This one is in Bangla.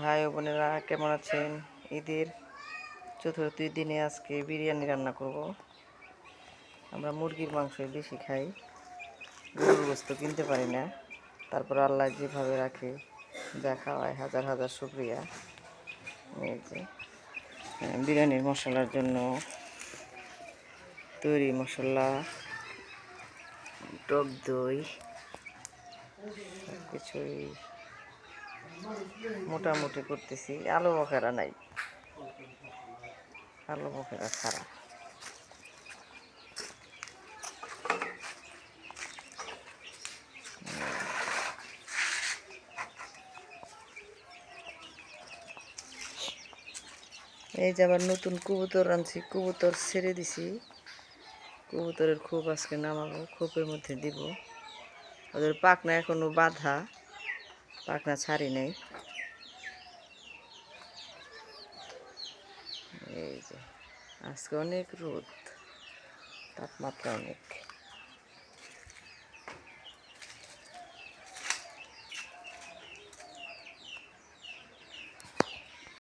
ভাই বোনেরা কেমন আছেন? ঈদের চতুর্থ দিনে আজকে বিরিয়ানি রান্না করব। আমরা মুরগির মাংস বেশি খাই, গরুর গোস্ত কিনতে পারি না। তারপর আল্লাহ যেভাবে রাখে, যা খাওয়ায় হাজার হাজার শুক্রিয়া। এই যে বিরিয়ানির মশলার জন্য তৈরি মশলা, টক দই সব কিছুই মোটামুটি করতেছি। আলু বখেরা নাই। আলু বখেরা ছাড়া এই যে আবার নতুন কবুতর আনছি, কবুতর ছেড়ে দিছি। কবুতরের খোপ আজকে নামাবো, খোপের মধ্যে দিব। ওদের পাখনা এখনও বাঁধা। পাখনা ছাড়ি নেই। এই যে আজকে অনেক রোদ তাপমাত্রা অনেক।